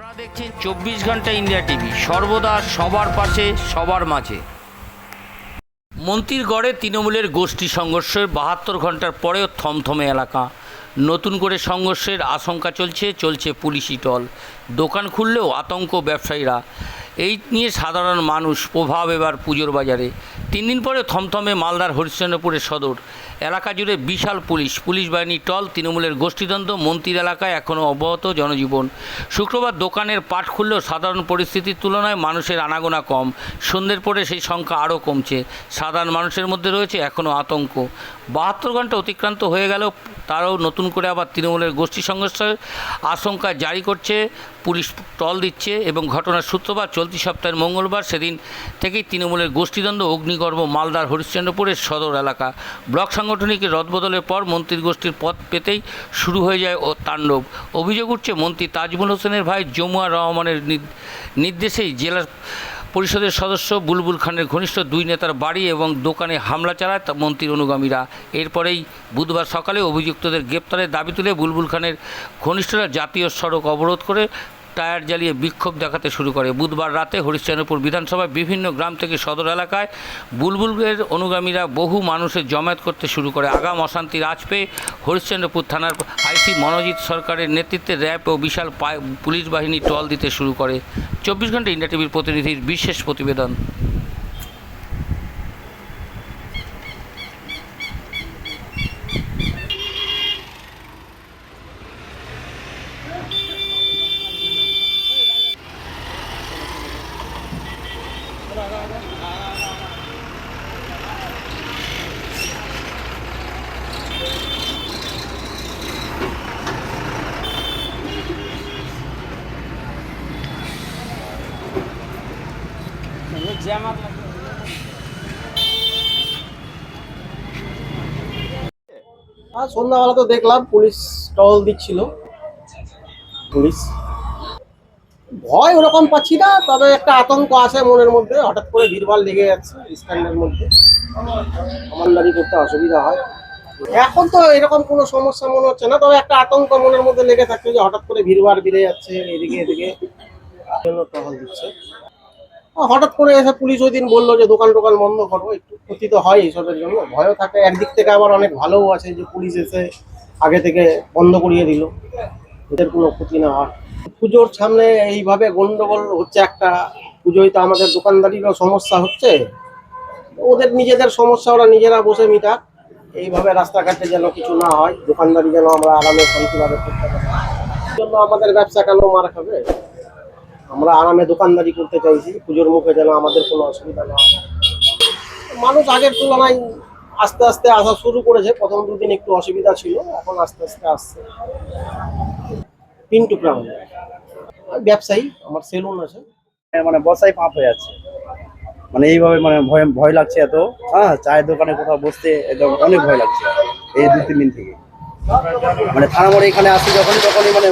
আপনারা দেখছেন চব্বিশ ঘণ্টা ইন্ডিয়া টিভি। সর্বদা সবার পাশে, সবার মাঝে। মন্ত্রীর গড়ে তৃণমূলের গোষ্ঠী সংঘর্ষের বাহাত্তর ঘণ্টার পরেও থমথমে এলাকা। নতুন করে সংঘর্ষের আশঙ্কা চলছে চলছে পুলিশি টল। দোকান খুললেও আতঙ্ক ব্যবসায়ীরা। এই নিয়ে সাধারণ মানুষ প্রভাব এবার পুজোর বাজারে। তিন দিন পরে থমথমে মালদার হরিশ্চন্দ্রপুরের সদর। এলাকা জুড়ে বিশাল পুলিশ। পুলিশ বাহিনী টল, তৃণমূলের গোষ্ঠীদ্বন্দ্ব, মন্ত্রীর এলাকায় এখনও অব্যাহত জনজীবন। শুক্রবার দোকানের পাট খুললেও সাধারণ পরিস্থিতির তুলনায় মানুষের আনাগোনা কম। সন্ধ্যের পরে সেই সংখ্যা আরও কমছে। সাধারণ মানুষের মধ্যে রয়েছে এখনও আতঙ্ক। বাহাত্তর ঘণ্টা অতিক্রান্ত হয়ে গেল তারাও নতুন করে আবার তৃণমূলের গোষ্ঠী সংঘর্ষের আশঙ্কা জারি করছে। পুলিশ টল দিচ্ছে এবং ঘটনার সূত্রপাত চলতি সপ্তাহের মঙ্গলবার, সেদিন থেকেই তৃণমূলের গোষ্ঠীদ্বন্দ্ব অগ্নিগর্ভ মালদার হরিশ্চন্দ্রপুরের সদর এলাকা। ব্লক সাংগঠনিক রদবদলের পর মন্ত্রীর গোষ্ঠীর পথ পেতেই শুরু হয়ে যায় ও তাণ্ডব। অভিযোগ উঠছে, মন্ত্রী তাজমুল হোসেনের ভাই জমুয়া রহমানের নির্দেশেই জেলা পরিষদের সদস্য বুলবুল খানের ঘনিষ্ঠ দুই নেতার বাড়ি এবং দোকানে হামলা চালায় মন্ত্রীর অনুগামীরা। এরপরেই বুধবার সকালে অভিযুক্তদের গ্রেপ্তারের দাবি তুলে বুলবুল খানের ঘনিষ্ঠরা জাতীয় সড়ক অবরোধ করে টায়ার জ্বালিয়ে বিক্ষোভ দেখাতে শুরু করে। বুধবার রাতে হরিশ্চন্দ্রপুর বিধানসভায় বিভিন্ন গ্রাম থেকে সদর এলাকায় বুলবুলের অনুগামীরা বহু মানুষের জমায়েত করতে শুরু করে। আগাম অশান্তি আজ পেয়ে হরিশ্চন্দ্রপুর থানার আইসি মনোজিৎ সরকারের নেতৃত্বে র্যাব ও বিশাল পুলিশ বাহিনী টল দিতে শুরু করে। চব্বিশ ঘণ্টা ইন্ডিয়া টিভির প্রতিনিধির বিশেষ প্রতিবেদন। সন্ধ্যাবেলা তো দেখলাম পুলিশ টহল দিচ্ছিল। পুলিশ? ভয় ওরকম পাচ্ছি না তবে একটা আতঙ্ক আছে মনের মধ্যে হঠাৎ করে ভিড়ভাড় লেগে যাচ্ছে স্ট্যান্ডের মধ্যে। আমানদারি করতে অসুবিধা হয়। এখন তো এরকম কোনো সমস্যা মনে হচ্ছে না তবে একটা আতঙ্ক মনের মধ্যে লেগে থাকছে যে হঠাৎ করে ভিড়ভাড় বেড়ে যাচ্ছে এদিকে এদিকে। জন্য টহল দিচ্ছে। হঠাৎ করে এসে পুলিশ ওই দিন বলল যে দোকান টোকান বন্ধ করব একটু ক্ষতি তো হয় এইসবের জন্য। ভয়ও থাকে, একদিক থেকে আবার অনেক ভালোও আছে যে পুলিশ এসে আগে থেকে বন্ধ করিয়ে দিল, এদের কোনো ক্ষতি না হয়। পুজোর সামনে এইভাবে গন্ডগোল হচ্ছে একটা, পুজোয় তো আমাদের দোকানদারিরও সমস্যা হচ্ছে। ওদের নিজেদের সমস্যা, ওরা নিজেরা বসে মিটাক। এইভাবে রাস্তাঘাটে যেন কিছু না হয়, দোকানদারি যেন আমরা আরামে শান্তিভাবে করতে পারি। জন্য আমাদের ব্যবসা কেন মার খাবে? আমরা আরামে দোকানদারি করতে চাইছি, পুজোর মুখে যেন আমাদের কোনো অসুবিধা না হয়। মানুষ আগের তুলনায় আস্তে আস্তে আসা শুরু করেছে, প্রথম দুদিন একটু অসুবিধা ছিল, এখন আস্তে আস্তে আসছে। পিন্টু প্রাণ ব্যবসায়ী, আমার সেলুন আছে। মানে বসাই পাপ হয়ে যাচ্ছে। মানে এইভাবে মানে ভয় ভয় লাগছে এত। হ্যাঁ চায়ের দোকানে কোথাও বসতে একদম অনেক ভয় লাগছে এই দু, তিন দিন থেকে। মানে থানা মোড়ে এখানে আসি যখনই, তখনই মানে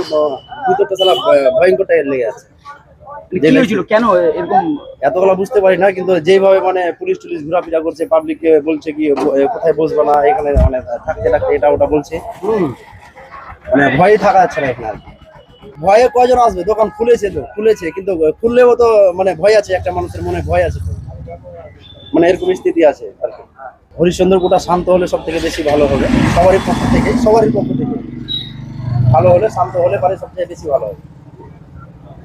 ভিতরটা সালা ভয়- ভয়ঙ্কর টাইপের লেগে আছে। কি হয়েছিল? কেন এরকম? এতগুলো বুঝতে পারি না কিন্তু যেভাবে মানে পুলিশ টুলিশ ঘোরাফেরা করছে পাবলিককে বলছে কি কোথায় বসবে না এখানে মানে থাকতে থাকতে এটা ওটা বলছে। মানে ভয়ে থাকা যাচ্ছে না এখানে ভয়ে কয়জন আসবে? দোকান খুলেছে তো খুলেছে কিন্তু খুললেও তো মানে ভয় আছে একটা মানুষের মনে ভয় আছে তো। মানে এরকম স্থিতি আছে আর কি। হরিশ্চন্দ্রপুরটা শান্ত হলে সব থেকে বেশি ভালো হবে সবারই পক্ষ থেকে সবারই পক্ষ থেকে। ভালো হলে শান্ত হলে পারে সবচেয়ে বেশি ভালো হবে।